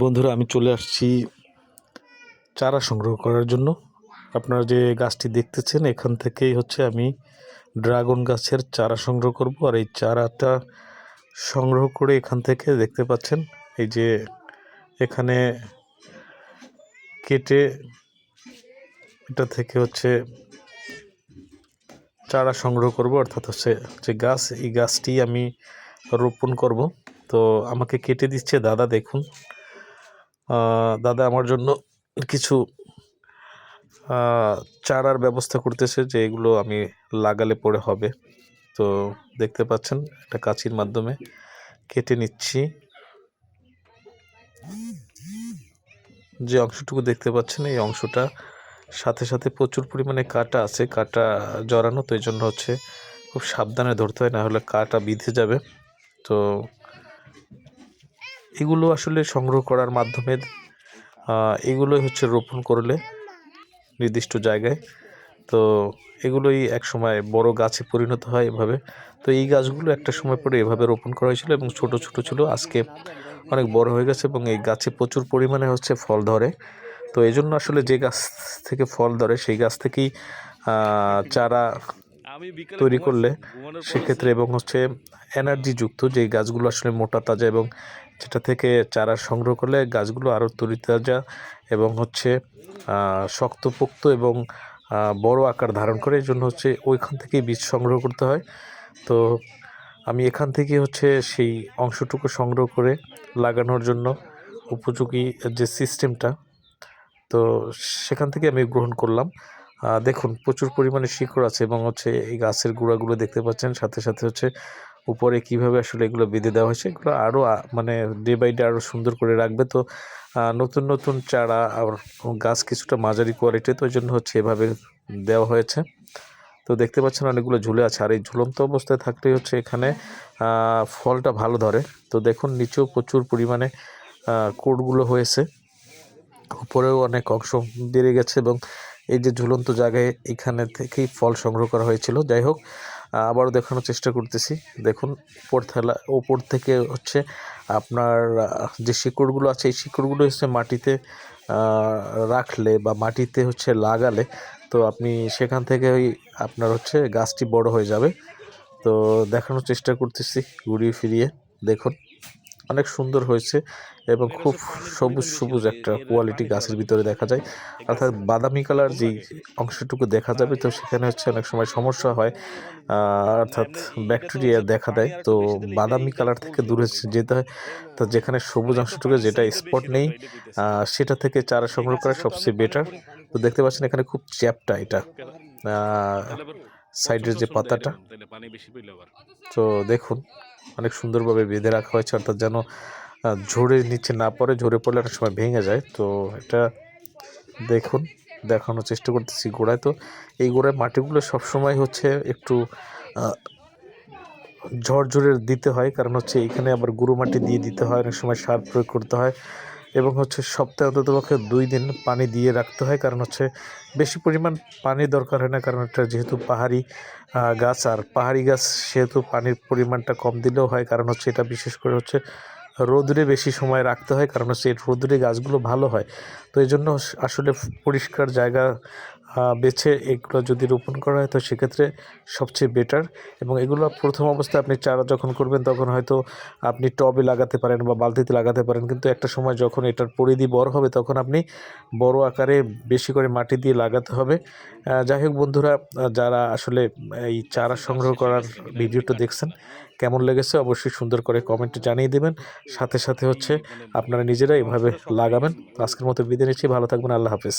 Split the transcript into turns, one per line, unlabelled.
বন্ধুরা, আমি চলে আসছি চারা সংগ্রহ করার জন্য। আপনারা যে গাছটি দেখতেছেন, এখান থেকেই হচ্ছে আমি ড্রাগন গাছের চারা সংগ্রহ করব। আর এই চারাটা সংগ্রহ করে এখান থেকে দেখতে পাচ্ছেন, এই যে এখানে কেটে এটা থেকে হচ্ছে চারা সংগ্রহ করব। অর্থাৎ হচ্ছে যে গাছ, এই গাছটি আমি রোপণ করব। তো আমাকে কেটে দিচ্ছে দাদা, দেখুন। দাদা আমার জন্য কিছু চারার ব্যবস্থা করতেছে যে এগুলো আমি লাগালে পরে হবে। তো দেখতে পাচ্ছেন, একটা কাঁচির মাধ্যমে কেটে নিচ্ছি। যে অংশটুকু দেখতে পাচ্ছেন, এই অংশটা সাথে সাথে প্রচুর পরিমাণে কাটা আছে, কাটা জড়ানো, তো এই জন্য হচ্ছে খুব সাবধানে ধরতে হয় না হলে কাটা বিঁধে যাবে। তো এগুলো আসলে সংগ্রহ করার মাধ্যমে এগুলোই হচ্ছে রোপণ করলে নির্দিষ্ট জায়গায়। তো এগুলোই এক সময় বড় গাছে পরিণত হয় এভাবে। তো এই গাছগুলো একটা সময় পরে এভাবে রোপণ করা হয়েছিল এবং ছোট ছোট ছিল। আজকে অনেক বড় হয়ে গেছে এবং এই গাছে প্রচুর পরিমাণে হচ্ছে ফল ধরে। তো এই জন্য আসলে যে গাছ থেকে ফল ধরে, সেই গাছ থেকেই চারা তৈরি করলে সেক্ষেত্রে এবং হচ্ছে এনার্জি যুক্ত যে গাছগুলো আসলে মোটা তাজা এবং যেটা থেকে চারা সংগ্রহ করলে গাছগুলো আরও তরিতাজা এবং হচ্ছে শক্তপোক্ত এবং বড় আকার ধারণ করে। এই জন্য হচ্ছে ওইখান থেকেই বীজ সংগ্রহ করতে হয়। তো আমি এখান থেকে হচ্ছে সেই অংশটুকু সংগ্রহ করে লাগানোর জন্য উপযোগী যে সিস্টেমটা তো সেখান থেকে আমি গ্রহণ করলাম। দেখুন প্রচুর পরিমাণে শিকড় আছে এবং হচ্ছে এই গাছের গুঁড়াগুলো দেখতে পাচ্ছেন সাথে সাথে হচ্ছে উপরে কীভাবে আসলে এগুলো বেঁধে দেওয়া হয়েছে এগুলো আরও মানে ডে বাই ডে আরও সুন্দর করে রাখবে। তো নতুন নতুন চারা আর গাছ কিছুটা মাঝারি কোয়ালিটি তো ওই জন্য হচ্ছে এভাবে দেওয়া হয়েছে। তো দেখতে পাচ্ছেন অনেকগুলো ঝুলে আছে আর এই ঝুলন্ত অবস্থায় থাকলেই হচ্ছে এখানে ফলটা ভালো ধরে। তো দেখুন নিচেও প্রচুর পরিমাণে আহ, কোড়গুলো হয়েছে উপরেও অনেক অংশ বেড়ে গেছে এবং এই যে ঝুলন্ত জায়গায় এখানে থেকেই ফল সংগ্রহ করা হয়েছিল। যাই হোক আবারও দেখানোর চেষ্টা করতেছি। দেখুন, উপর থেলা ওপর থেকে হচ্ছে আপনার যে শিকড়গুলো আছে, এই শিকড়গুলো হচ্ছে মাটিতে রাখলে বা মাটিতে হচ্ছে লাগালে তো আপনি সেখান থেকে ওই আপনার হচ্ছে গাছটি বড় হয়ে যাবে। তো দেখানোর চেষ্টা করতেছি ঘুরিয়ে ফিরিয়ে। দেখুন অনেক সুন্দর হয়েছে এবং খুব সবুজ সবুজ একটা কোয়ালিটি গাছের ভিতরে দেখা যায়। অর্থাৎ বাদামি কালার যেই অংশটুকু দেখা যাবে তো সেখানে হচ্ছে অনেক সময় সমস্যা হয়। অর্থাৎ ব্যাকটেরিয়া দেখা দেয়। তো বাদামি কালার থেকে দূরে যেতে হয়। তো যেখানে সবুজ অংশটুকু যেটা স্পট নেই সেটা থেকে চারা সংগ্রহ করা সবচেয়ে বেটার তো দেখতে পাচ্ছেন এখানে খুব চ্যাপটা এটা। সাইডের যে পাতাটা। তো দেখুন অনেক সুন্দরভাবে বেঁধে রাখা হয়েছে, অর্থাৎ যেন ঝরে নিচে না পড়ে ঝরে পড়লে অনেক সময় ভেঙে যায়। তো এটা দেখুন, দেখানোর চেষ্টা করতেছি গোড়ায়। তো এই গোড়ায় মাটিগুলো সবসময় হচ্ছে একটু ঝরঝরে দিতে হয়। কারণ হচ্ছে এখানে আবার গুঁড়ো মাটি দিয়ে দিতে হয়, অনেক সময় সার প্রয়োগ করতে হয়। এবং হচ্ছে সপ্তাহে অন্তত পক্ষে দুই দিন পানি দিয়ে রাখতে হয়, কারণ হচ্ছে বেশি পরিমাণ পানি দরকার হয় না, কারণ এটা যেহেতু পাহাড়ি গাছ, আর পাহাড়ি গাছ সেহেতু পানির পরিমাণটা কম দিলেও হয়, কারণ হচ্ছে এটা বিশেষ করে হচ্ছে রোদরে বেশি সময় রাখতে হয়, কারণ হচ্ছে রোদরে গাছগুলো ভালো হয়। তো এই জন্য আসলে পরিষ্কার জায়গা বেছে এগুলো যদি রোপণ করা হয়, তো সেক্ষেত্রে সবচেয়ে বেটার এবং এগুলো প্রথম অবস্থায় আপনি চারা যখন করবেন, তখন হয়তো আপনি টবে লাগাতে পারেন বা বালতিতে লাগাতে পারেন। কিন্তু একটা সময় যখন এটার পরিধি বড় হবে, তখন আপনি বড় আকারে বেশি করে মাটি দিয়ে লাগাতে হবে। যাই হোক বন্ধুরা, যারা আসলে এই চারা সংগ্রহ করার ভিডিওটা দেখছেন, কেমন লেগেছে অবশ্যই সুন্দর করে কমেন্টে জানিয়ে দেবেন। সাথে সাথে হচ্ছে আপনারা নিজেরা এভাবে লাগাবেন। আজকের মতো বিদায় নিচ্ছি। ভালো থাকবেন। আল্লাহ হাফেজ।